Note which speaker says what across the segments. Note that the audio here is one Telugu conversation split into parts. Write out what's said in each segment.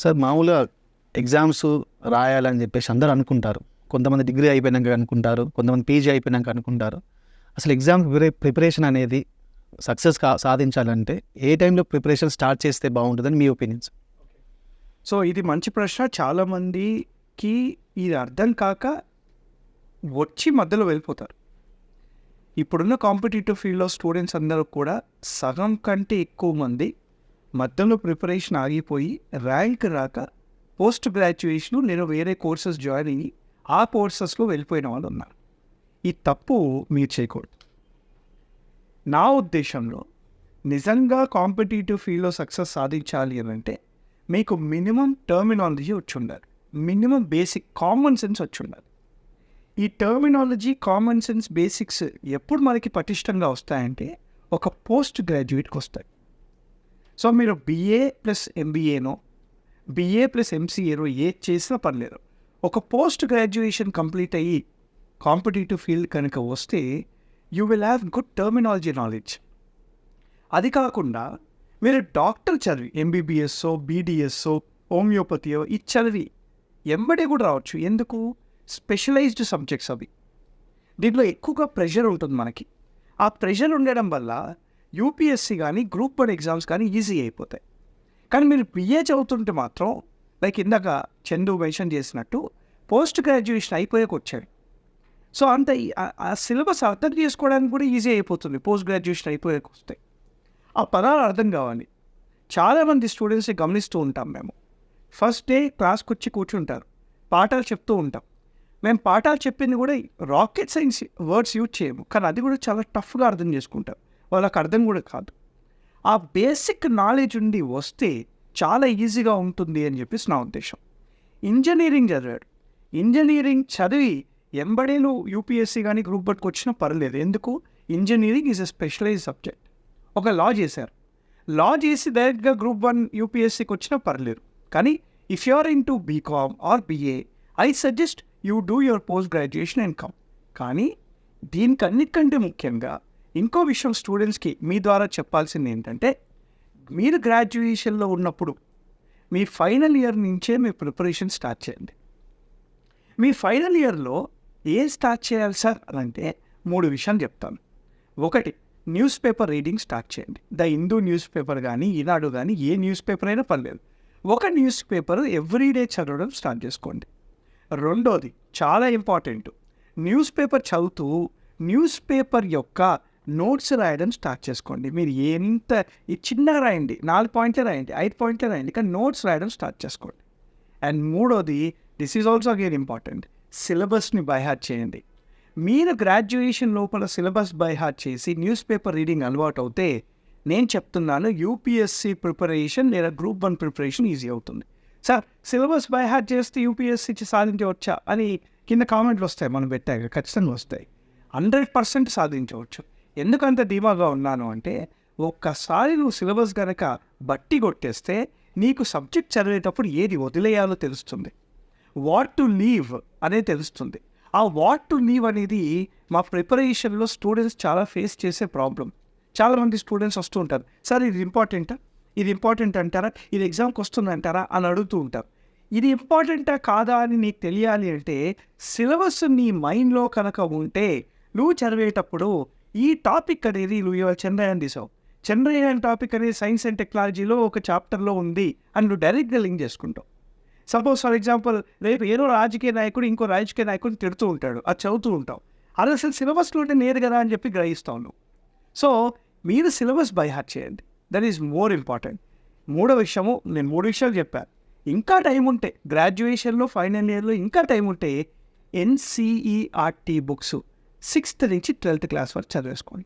Speaker 1: సార్ మామూలుగా ఎగ్జామ్స్ రాయాలని చెప్పేసి అందరూ అనుకుంటారు. కొంతమంది డిగ్రీ అయిపోయినాక అనుకుంటారు కొంతమంది పీజీ అయిపోయినాక అనుకుంటారు. అసలు ఎగ్జామ్ ప్రిపరేషన్ అనేది సక్సెస్ కా సాధించాలంటే ఏ టైంలో ప్రిపరేషన్ స్టార్ట్ చేస్తే బాగుంటుందని మీ ఒపీనియన్స్
Speaker 2: సో ఇది మంచి ప్రశ్న. చాలామందికి ఇది అర్థం కాక వచ్చి మధ్యలో వెళ్ళిపోతారు. ఇప్పుడున్న కాంపిటేటివ్ ఫీల్డ్లో స్టూడెంట్స్ అందరూ కూడా సగం కంటే ఎక్కువ మంది మధ్యలో ప్రిపరేషన్ ఆగిపోయి ర్యాంక్ రాక పోస్ట్ గ్రాడ్యుయేషన్ నేను వేరే కోర్సెస్ జాయిన్ అయ్యి ఆ కోర్సెస్లో వెళ్ళిపోయిన వాళ్ళు ఉన్నారు. ఈ తప్పు మీరు చేయకూడదు. నా ఉద్దేశంలో నిజంగా కాంపిటేటివ్ ఫీల్డ్లో సక్సెస్ సాధించాలి అని అంటే మీకు మినిమం టర్మినాలజీ వచ్చి ఉండాలి. మినిమం బేసిక్ కామన్ సెన్స్ వచ్చి ఉండాలి. ఈ టర్మినాలజీ కామన్ సెన్స్ బేసిక్స్ ఎప్పుడు మనకి పటిష్టంగా వస్తాయంటే ఒక పోస్ట్ గ్రాడ్యుయేట్కి వస్తాయి. సో మీరు బిఏ ప్లస్ ఎంబీఏనో బిఏ ప్లస్ ఎంసీఏనో ఏ చేసినా పర్లేదు. ఒక పోస్ట్ గ్రాడ్యుయేషన్ కంప్లీట్ అయ్యి కాంపిటేటివ్ ఫీల్డ్ కనుక వస్తే you will have good terminology knowledge అది కాకుండా మీరు డాక్టర్ చదివి ఎంబీబీఎస్ఓ బీడిఎస్ఓ హోమియోపతియో ఇది చదివి ఎంబడే కూడా రావచ్చు. ఎందుకు? స్పెషలైజ్డ్ సబ్జెక్ట్స్ అవి. దీంట్లో ఎక్కువగా ప్రెషర్ ఉంటుంది మనకి. ఆ ప్రెషర్ ఉండడం వల్ల యూపీఎస్సీ కానీ గ్రూప్ వన్ ఎగ్జామ్స్ కానీ ఈజీ అయిపోతాయి. కానీ మీరు బిఏ చదువుతుంటే మాత్రం లైక్ ఇందాక చందు మెన్షన్ చేసినట్టు పోస్ట్ గ్రాడ్యుయేషన్ అయిపోయాక వచ్చాడు. సో అంత ఆ- ఆ సిలబస్ అర్థం చేసుకోవడానికి కూడా ఈజీ అయిపోతుంది. పోస్ట్ గ్రాడ్యుయేషన్ అయిపోయాక వస్తే. ఆ పదాలు అర్థం కావాలి. చాలామంది స్టూడెంట్స్ని గమనిస్తూ ఉంటాం మేము. ఫస్ట్ డే క్లాస్కి వచ్చి కూర్చుంటారు. పాఠాలు చెప్తూ ఉంటాం. మేము పాఠాలు చెప్పింది కూడా రాకెట్ సైన్స్ వర్డ్స్ యూజ్ చేయము. కానీ అది కూడా చాలా టఫ్గా అర్థం చేసుకుంటారు. వాళ్ళకి అర్థం కూడా కాదు. ఆ బేసిక్ నాలెడ్జ్ ఉండి వస్తే చాలా ఈజీగా ఉంటుంది అని చెప్పేసి నా ఉద్దేశం. ఇంజనీరింగ్ చదివాడు. ఇంజనీరింగ్ చదివి ఎంబడేలు యూపీఎస్సీ కానీ గ్రూప్ బట్కి వచ్చినా పర్లేదు. ఎందుకు? Engineering is a specialise subject ఒక లా చేశారు. లా చేసి డైరెక్ట్గా గ్రూప్ వన్ యూపీఎస్సీకి వచ్చినా పర్లేదు. కానీ if you're into BCom or BA I suggest you do your post graduation and come కానీ దీనికన్నిటికంటే ముఖ్యంగా ఇంకో విషయం స్టూడెంట్స్కి మీ ద్వారా చెప్పాల్సింది ఏంటంటే మీరు గ్రాడ్యుయేషన్లో ఉన్నప్పుడు మీ ఫైనల్ ఇయర్ నుంచే మీ ప్రిపరేషన్ స్టార్ట్ చేయండి. మీ ఫైనల్ ఇయర్లో ఏం స్టార్ట్ చేయాలి సార్ అంటే మూడు విషయాలు చెప్తాను. ఒకటి న్యూస్ పేపర్ రీడింగ్ స్టార్ట్ చేయండి. ద హిందూ న్యూస్ పేపర్ కానీ ఈనాడు కానీ ఏ న్యూస్ పేపర్ అయినా పర్లేదు. ఒక న్యూస్ పేపర్ ఎవ్రీడే చదవడం స్టార్ట్ చేసుకోండి. రెండోది చాలా ఇంపార్టెంట్ న్యూస్ పేపర్ చదువుతూ న్యూస్ పేపర్ యొక్క నోట్స్ రాయడం స్టార్ట్ చేసుకోండి. మీరు ఎంత ఈ చిన్నగా రాయండి నాలుగు పాయింట్లే రాయండి ఐదు పాయింట్లే రాయండి కానీ నోట్స్ రాయడం స్టార్ట్ చేసుకోండి. అండ్ మూడోది this is also again important సిలబస్ని బైహార్ట్ చేయండి. మీరు గ్రాడ్యుయేషన్ లోపల సిలబస్ బైహార్ట్ చేసి న్యూస్ పేపర్ రీడింగ్ అలవాటు అవుతే నేను చెప్తున్నాను యూపీఎస్సీ ప్రిపరేషన్ లేదా గ్రూప్ వన్ ప్రిపరేషన్ ఈజీ అవుతుంది. సార్ సిలబస్ బైహార్ట్ చేస్తే యూపీఎస్సీ సాధించవచ్చా అని కింద కామెంట్లు వస్తాయి మనం పెట్టాక ఖచ్చితంగా వస్తాయి. హండ్రెడ్ పర్సెంట్ సాధించవచ్చు. ఎందుకంత ధీమాగా ఉన్నాను అంటే ఒక్కసారి నువ్వు సిలబస్ కనుక బట్టి కొట్టేస్తే నీకు సబ్జెక్ట్ చదివేటప్పుడు ఏది వదిలేయాలో తెలుస్తుంది. వాట్ టు లీవ్ అనేది తెలుస్తుంది. ఆ వాట్ టు లీవ్ అనేది మా ప్రిపరేషన్లో స్టూడెంట్స్ చాలా ఫేస్ చేసే ప్రాబ్లం చాలామంది స్టూడెంట్స్ వస్తూ ఉంటారు. సార్ ఇది ఇంపార్టెంటా ఇది ఇంపార్టెంట్ అంటారా? ఇది ఎగ్జామ్కి వస్తుంది అంటారా? అని అడుగుతూ ఉంటారు. ఇది ఇంపార్టెంటా కాదా అని నీకు తెలియాలి అంటే సిలబస్ నీ మైండ్లో కనుక ఉంటే నువ్వు చదివేటప్పుడు ఈ టాపిక్ అనేది నువ్వు ఇవాళ చంద్రయాన్ తీసావు. చంద్రయాన్ టాపిక్ అనేది సైన్స్ అండ్ టెక్నాలజీలో ఒక చాప్టర్లో ఉంది అని నువ్వు డైరెక్ట్గా లింక్ చేసుకుంటావు. సపోజ్ ఫర్ ఎగ్జాంపుల్ రేపు ఏదో రాజకీయ నాయకుడు ఇంకో రాజకీయ నాయకుడు తిడుతూ ఉంటాడు అది చదువుతూ ఉంటావు. అది అసలు సిలబస్లోనే నేరు కదా అని చెప్పి గ్రహిస్తావు నువ్వు. సో మీరు సిలబస్ బై హార్ట్ చేయండి. That is more important. మూడో విషయము నేను మూడు విషయాలు చెప్పాను. ఇంకా టైం ఉంటే గ్రాడ్యుయేషన్లో ఫైనల్ ఇయర్లో ఇంకా టైం ఉంటే ఎన్సిఈఆర్టీ బుక్స్ సిక్స్త్ నుంచి ట్వెల్త్ క్లాస్ వరకు చదివేసుకోండి.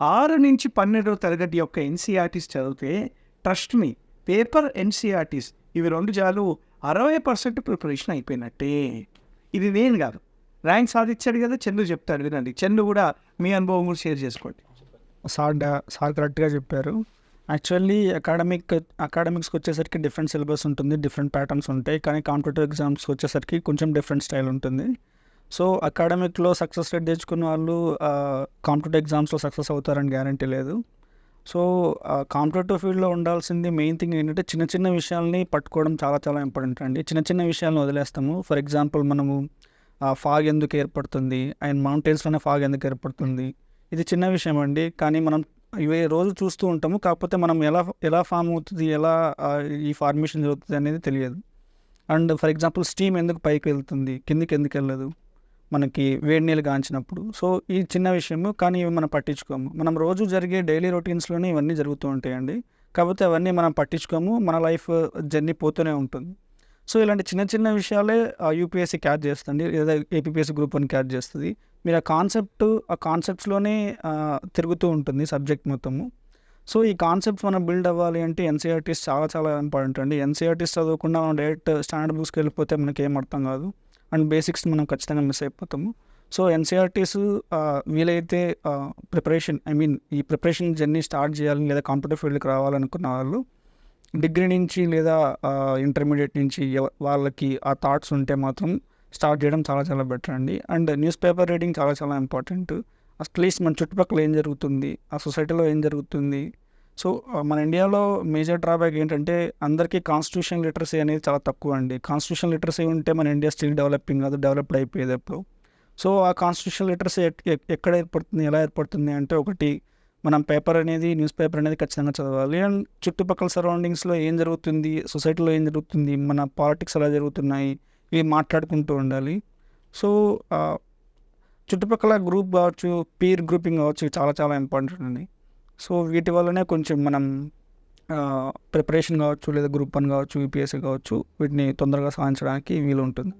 Speaker 2: ఆరు నుంచి పన్నెండవ తరగతి యొక్క ఎన్సీఆర్టీస్ చదివితే ట్రస్ట్ మీ పేపర్ ఎన్సీఆర్టీస్ ఇవి రెండు చాలు అరవై పర్సెంట్ ప్రిపరేషన్ అయిపోయినట్టే. ఇది నేను కాదు. ర్యాంక్ సాధించాడు కదా చందు చెప్తాడు వినండి. చందు కూడా మీ అనుభవం కూడా షేర్ చేసుకోండి.
Speaker 3: సార్ సార్ కరెక్ట్గా చెప్పారు. యాక్చువల్లీ అకాడమిక్ అకాడమిక్స్కి వచ్చేసరికి డిఫరెంట్ సిలబస్ ఉంటుంది డిఫరెంట్ ప్యాటర్న్స్ ఉంటాయి కానీ కాంపిటేటివ్ ఎగ్జామ్స్కి వచ్చేసరికి కొంచెం డిఫరెంట్ స్టైల్ ఉంటుంది. సో అకాడమిక్లో సక్సెస్ రేట్ తెచ్చుకున్న వాళ్ళు కాంపిటేటివ్ ఎగ్జామ్స్లో సక్సెస్ అవుతారని గ్యారంటీ లేదు. సో కాంపిటేటివ్ ఫీల్డ్లో ఉండాల్సింది మెయిన్ థింగ్ ఏంటంటే చిన్న చిన్న విషయాల్ని పట్టుకోవడం చాలా చాలా ఇంపార్టెంట్ అండి. చిన్న చిన్న విషయాలను వదిలేస్తాము. ఫర్ ఎగ్జాంపుల్ మనము ఫాగ్ ఎందుకు ఏర్పడుతుంది? అండ్ మౌంటైన్స్లోనే ఫాగ్ ఎందుకు ఏర్పడుతుంది? ఇది చిన్న విషయం అండి. కానీ మనం ఇవే రోజు చూస్తూ ఉంటాము. కాకపోతే మనం ఎలా ఎలా ఫామ్ అవుతుంది? ఎలా ఈ ఫార్మేషన్ జరుగుతుంది అనేది తెలియదు. అండ్ ఫర్ ఎగ్జాంపుల్ స్టీమ్ ఎందుకు పైకి వెళ్తుంది? కిందికి ఎందుకు వెళ్ళదు? మనకి వేడి నీళ్ళు కాంచినప్పుడు. సో ఈ చిన్న విషయము కానీ ఇవి మనం పట్టించుకోము. మనం రోజు జరిగే డైలీ రొటీన్స్లోనే ఇవన్నీ జరుగుతూ ఉంటాయండి. కాకపోతే అవన్నీ మనం పట్టించుకోము మన లైఫ్ జర్నీ పోతూనే ఉంటుంది. సో ఇలాంటి చిన్న చిన్న విషయాలే యూపీఎస్సీ క్యాచ్ చేస్తుంది లేదా ఏపీఎస్సీ గ్రూప్ వన్ క్యాచ్ చేస్తుంది. మీరు ఆ కాన్సెప్ట్ ఆ కాన్సెప్ట్స్లోనే తిరుగుతూ ఉంటుంది సబ్జెక్ట్ మొత్తము. సో ఈ కాన్సెప్ట్స్ మనం బిల్డ్ అవ్వాలి అంటే ఎన్సీఆర్టీస్ చాలా చాలా ఇంపార్టెంట్ అండి. ఎన్సీఆర్టీస్ చదవకుండా మనం డైరెక్ట్ స్టాండర్డ్ బుక్స్కి వెళ్ళిపోతే మనకి ఏం అర్థం కాదు. అండ్ బేసిక్స్ మనం ఖచ్చితంగా మిస్ అయిపోతాము. సో ఎన్సీఆర్టీస్ వీలైతే ప్రిపరేషన్ ఐ మీన్ ఈ ప్రిపరేషన్ జర్నీ స్టార్ట్ చేయాలి లేదా కాంపిటేటివ్ ఫీల్డ్కి రావాలనుకున్న వాళ్ళు డిగ్రీ నుంచి లేదా ఇంటర్మీడియట్ నుంచి వాళ్ళకి ఆ థాట్స్ ఉంటే మాత్రం స్టార్ట్ చేయడం చాలా చాలా బెటర్ అండి. అండ్ న్యూస్ పేపర్ రీడింగ్ చాలా చాలా ఇంపార్టెంట్. అట్లీస్ట్ మన చుట్టుపక్కల ఏం జరుగుతుంది? ఆ సొసైటీలో ఏం జరుగుతుంది? సో మన ఇండియాలో మేజర్ డ్రాబ్యాక్ ఏంటంటే అందరికీ కాన్స్టిట్యూషన్ లిటరసీ అనేది చాలా తక్కువ అండి. కాన్స్టిట్యూషన్ లిటరసీ ఉంటే మన ఇండియా స్టిల్ డెవలపింగ్ కాదు డెవలప్డ్ అయిపోయేది ఎప్పుడు. సో ఆ కాన్స్టిట్యూషన్ లిటరసీ ఎక్కడ ఏర్పడుతుంది ఎలా ఏర్పడుతుంది అంటే ఒకటి మనం పేపర్ అనేది న్యూస్ పేపర్ అనేది ఖచ్చితంగా చదవాలి. అండ్ చుట్టుపక్కల సరౌండింగ్స్లో ఏం జరుగుతుంది సొసైటీలో ఏం జరుగుతుంది మన పాలిటిక్స్ ఎలా జరుగుతున్నాయి ఇవి మాట్లాడుకుంటూ ఉండాలి. సో చుట్టుపక్కల గ్రూప్ కావచ్చు పీర్ గ్రూపింగ్ కావచ్చు చాలా చాలా ఇంపార్టెంట్ అండి. సో వీటి వల్లనే కొంచెం మనం ప్రిపరేషన్ కావచ్చు లేదా గ్రూప్ వన్ కావచ్చు యూపీఎస్సీ కావచ్చు వీటిని తొందరగా సాధించడానికి వీలు ఉంటుంది